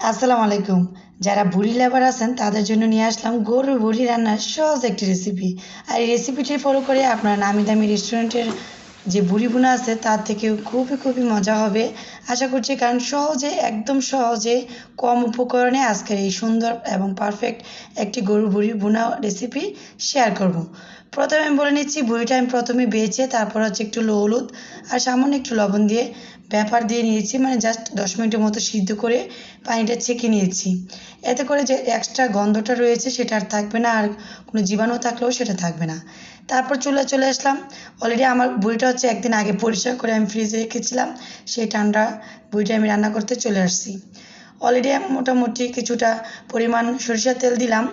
আসসালামু আলাইকুম। যারা বুড়ি লেবার আছেন, তাদের জন্য নিয়ে আসলাম গরুর বুড়ি রান্নার সহজ একটি রেসিপি আর এই রেসিপিটি ফলো করে আপনারা নামি দামি রেস্টুরেন্টের যে বুড়ি বোনা আছে, তার থেকেও খুবই খুবই মজা হবে। আশা করছি কারণ সহজে, একদম সহজে, কম উপকরণে আজকের এই সুন্দর এবং পারফেক্ট একটি গরুর বুড়ি বোনা রেসিপি শেয়ার করব। প্রথমে আমি বলে নিচ্ছি, বুড়িটা আমি প্রথমে বেছে, তারপর হচ্ছে একটু লো হলুদ আর সামান্য একটু লবণ দিয়ে ব্যাপার দিয়ে নিয়েছি মানে জাস্ট দশ মিনিটের মতো সিদ্ধ করে পানিটা ছেঁকে নিয়েছি। এতে করে যে এক্সট্রা গন্ধটা রয়েছে, সেটা আর থাকবে না, আর কোনো জীবাণু থাকলেও সেটা থাকবে না। তারপর চুলে চলে আসলাম। অলরেডি আমার বুড়িটা হচ্ছে একদিন আগে পরিষ্কার করে আমি ফ্রিজে রেখেছিলাম। সেই ঠান্ডা বুড়িটা আমি রান্না করতে চলে আসছি। অলরেডি মোটামুটি কিছুটা পরিমাণ সরিষার তেল দিলাম।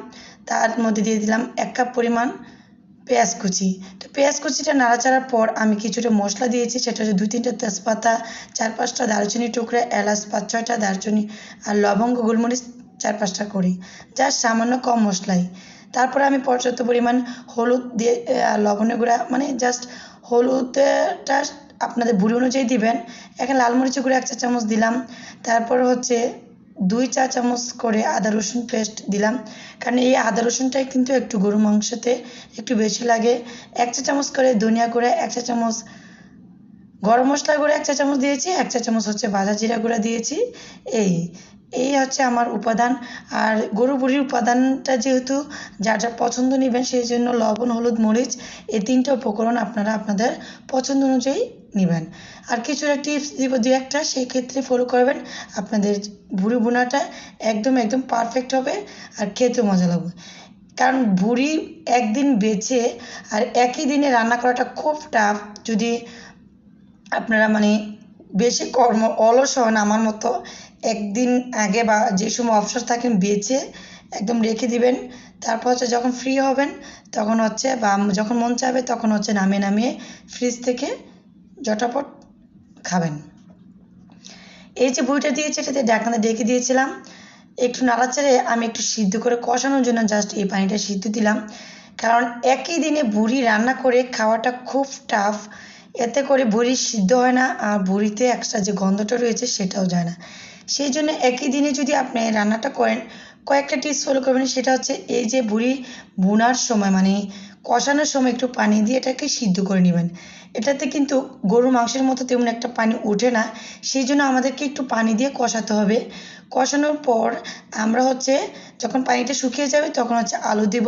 তার মধ্যে দিয়ে দিলাম এক কাপ পরিমাণ পেঁয়াজ কুচি। তো পেঁয়াজ কুচিটা নাড়াচাড়ার পর আমি কিছুটা মশলা দিয়েছি। সেটা হচ্ছে দু তিনটে তেজপাতা, চার পাঁচটা দারুচিনি টুকরা, এলাচ পাঁচ ছয়টা দারচিনি আর লবঙ্গ, গোলমরিচ চার পাঁচটা করি। যা সামান্য কম মশলাই। তারপরে আমি পর্যাপ্ত পরিমাণ হলুদ দিয়ে লবণের গুঁড়া মানে জাস্ট হলুদটা আপনাদের বুড়ি অনুযায়ী দিবেন। এখানে লাল মরিচের গুঁড়ো এক চা চামচ দিলাম। তারপর হচ্ছে দুই চা চামচ করে আদা রসুন পেস্ট দিলাম। কারণ এই আদা রসুনটাই কিন্তু একটু গরু মাংসতে একটু বেশি লাগে। এক চা চামচ করে ধনিয়া গুঁড়া, এক চা চামচ গরম মশলা গুঁড়ো এক চা চামচ দিয়েছি, এক চা চামচ হচ্ছে ভাজা জিরা গুঁড়া দিয়েছি। এই এই হচ্ছে আমার উপাদান। আর গরু বুড়ির উপাদানটা যেহেতু যার যা পছন্দ নেবেন সেই জন্য লবণ, হলুদ, মরিচ, এই তিনটা উপকরণ আপনারা আপনাদের পছন্দ অনুযায়ী নেবেন। আর কিছুটা টিপস দিব দু একটা, সেই ক্ষেত্রে ফলো করবেন। আপনাদের বুড়ি বোনাটা একদম একদম পারফেক্ট হবে আর খেতেও মজা লাগবে। কারণ বুড়ি একদিন বেছে আর একই দিনে রান্না করাটা খুব টাফ যদি আপনারা মানে বেশি কর্ম অলস হন আমার মতো। একদিন আগে বা যে সময় অবসর থাকেন বেছে একদম রেখে দিবেন। তারপর হচ্ছে যখন ফ্রি হবেন, তখন হচ্ছে বা যখন মন চাবে তখন হচ্ছে নামিয়ে নামিয়ে ফ্রিজ থেকে জটাপট খাবেন। এই যে বইটা দিয়েছে, এটাতে ঢাকনাতে ডেকে দিয়েছিলাম। একটু নাড়াচাড়ে আমি একটু সিদ্ধ করে কষানোর জন্য জাস্ট এই পানিটা সিদ্ধ দিলাম। কারণ একই দিনে বুড়ি রান্না করে খাওয়াটা খুব টাফ এতে করে ভুঁড়ি সিদ্ধ হয় না, আর বুড়িতে একটা যে গন্ধটা রয়েছে সেটাও যায় না। সেই জন্য একই দিনে যদি আপনি রান্নাটা করেন, কয়েকটা টিপস ফলো করবেন, সেটা হচ্ছে এই যে ভুঁড়ি বোনার সময় মানে কষানোর সময় একটু পানি দিয়ে এটাকে সিদ্ধ করে নেবেন। এটাতে কিন্তু গরুর মাংসের মতো তেমন একটা পানি ওঠে না। সেই জন্য আমাদেরকে একটু পানি দিয়ে কষাতে হবে। কষানোর পর আমরা হচ্ছে যখন পানিটা শুকিয়ে যাবে তখন হচ্ছে আলু দিব।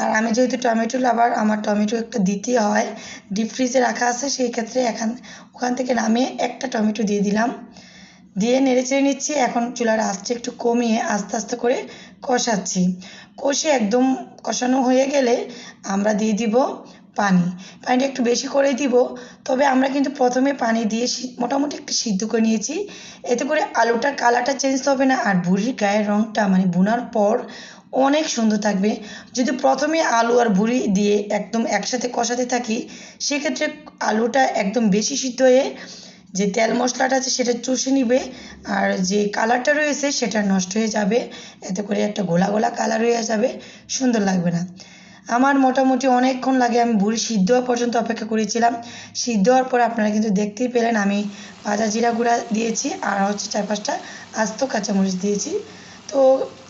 আর আমি যেহেতু টমেটো লাভার, আমার টমেটো একটা দিতে হয় ডিপ ফ্রিজে রাখা আছে, সেই ক্ষেত্রে এখান, ওখান থেকে নামিয়ে একটা টমেটো দিয়ে দিলাম। দিয়ে নেড়ে চেড়ে নিচ্ছি, এখন চুলার আঁচটা একটু কমিয়ে আস্তে আস্তে করে কষাচ্ছি। কষে একদম কষানো হয়ে গেলে আমরা দিয়ে দিব পানি। পানিটা একটু বেশি করে দিব, তবে আমরা কিন্তু প্রথমে পানি দিয়ে মোটামুটি একটু সিদ্ধ করে নিয়েছি। এতে করে আলুটার কালারটা চেঞ্জ হবে না, আর বুড়ির গায়ের রঙটা মানে বোনার পর অনেক সুন্দর থাকবে। যদি প্রথমে আলু আর বুড়ি দিয়ে একদম একসাথে কষাতে থাকি, সেক্ষেত্রে আলুটা একদম বেশি সিদ্ধ হয়ে যে তেল মশলাটা আছে সেটা চুষে নিবে, আর যে কালারটা রয়েছে সেটা নষ্ট হয়ে যাবে। এতে করে একটা গোলা গোলা কালার হয়ে যাবে, সুন্দর লাগবে না। আমার মোটামুটি অনেকক্ষণ লাগে, আমি বুড়ি সিদ্ধ হওয়া পর্যন্ত অপেক্ষা করেছিলাম। সিদ্ধ হওয়ার পর আপনারা কিন্তু দেখতেই পেলেন, আমি ভাজা জিরা গুঁড়া দিয়েছি আর হচ্ছে চার পাঁচটা আস্ত কাঁচামরিচ দিয়েছি। তো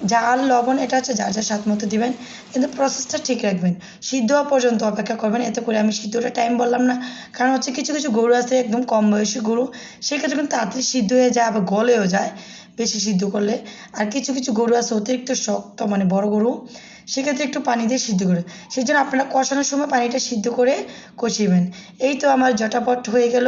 ঝাল লবণ, এটা হচ্ছে যার যার স্বাদ মতো দিবেন। কিন্তু প্রসেসটা ঠিক রাখবেন। সিদ্ধ হওয়া পর্যন্ত অপেক্ষা করবেন। এতে করে আমি সিদ্ধটা টাইম বললাম না। কারণ হচ্ছে কিছু কিছু গরু আছে, একদম কম বয়সী গরু। সেক্ষেত্রে কিন্তু তাড়াতাড়ি সিদ্ধ হয়ে যায় আবার গলেও যায় বেশি সিদ্ধ করলে। আর কিছু কিছু গরু আছে, অতিরিক্ত শক্ত মানে বড় গরু, সেক্ষেত্রে একটু পানি দিয়ে সিদ্ধ করে। সেই জন্য আপনারা কষানোর সময় পানিটা সিদ্ধ করে কষিবেন। এই তো আমার জটাপট হয়ে গেল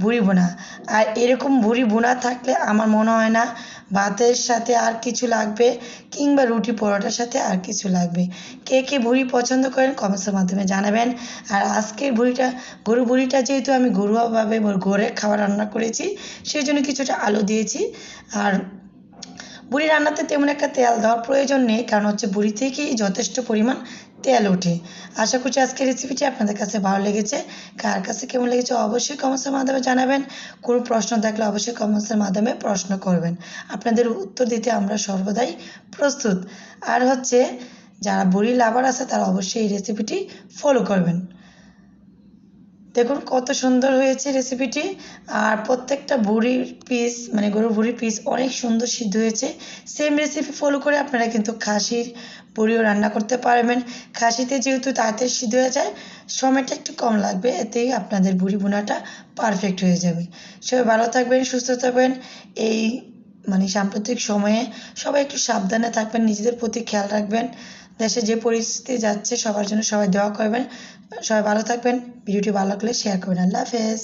বুড়ি বোনা আর এরকম বুড়ি বোনা থাকলে আমার মনে হয় না ভাতের সাথে আর কিছু লাগবে কিংবা রুটি পরোটার সাথে আর কিছু লাগবে। কে কে ভুড়ি পছন্দ করেন কমেন্টসের মাধ্যমে জানাবেন। আর আজকের ভুড়িটা গরু ভুড়িটা যেহেতু আমি ঘরোয়াভাবে ঘরে খাবার রান্না করেছি সেই জন্য কিছুটা আলু দিয়েছি। আর বুড়ি রান্নাতে তেমন একটা তেল দেওয়ার প্রয়োজন নেই, কারণ হচ্ছে বুড়ি থেকেই যথেষ্ট পরিমাণ তেল ওঠে। আশা করছি আজকের রেসিপিটি আপনাদের কাছে ভালো লেগেছে। কার কাছে কেমন লেগেছে অবশ্যই কমেন্টসের মাধ্যমে জানাবেন। কোনো প্রশ্ন থাকলে অবশ্যই কমেন্টসের মাধ্যমে প্রশ্ন করবেন। আপনাদের উত্তর দিতে আমরা সর্বদাই প্রস্তুত। আর হচ্ছে, যারা বুড়ি লাভার আছে তারা অবশ্যই এই রেসিপিটি ফলো করবেন। দেখুন কত সুন্দর হয়েছে রেসিপিটি আর প্রত্যেকটা ভুড়ির পিস মানে গরুর ভুড়ির পিস অনেক সুন্দর সিদ্ধ হয়েছে। সেম রেসিপি ফলো করে আপনারা কিন্তু খাসির ভুড়িও রান্না করতে পারবেন। খাসিতে যেহেতু তাড়াতাড়ি সিদ্ধ হয়ে যায়, সময়টা একটু কম লাগবে, এতেই আপনাদের ভুড়ি বোনাটা পারফেক্ট হয়ে যাবে। সবাই ভালো থাকবেন, সুস্থ থাকবেন। এই মানে সাম্প্রতিক সময়ে সবাই একটু সাবধানে থাকবেন, নিজেদের প্রতি খেয়াল রাখবেন। দেশে যে পরিস্থিতি যাচ্ছে, সবার জন্য সবাই দোয়া করবেন। সবাই ভালো থাকবেন। ভিডিওটি ভালো লাগলে শেয়ার করবেন। আল্লাহ হাফেজ।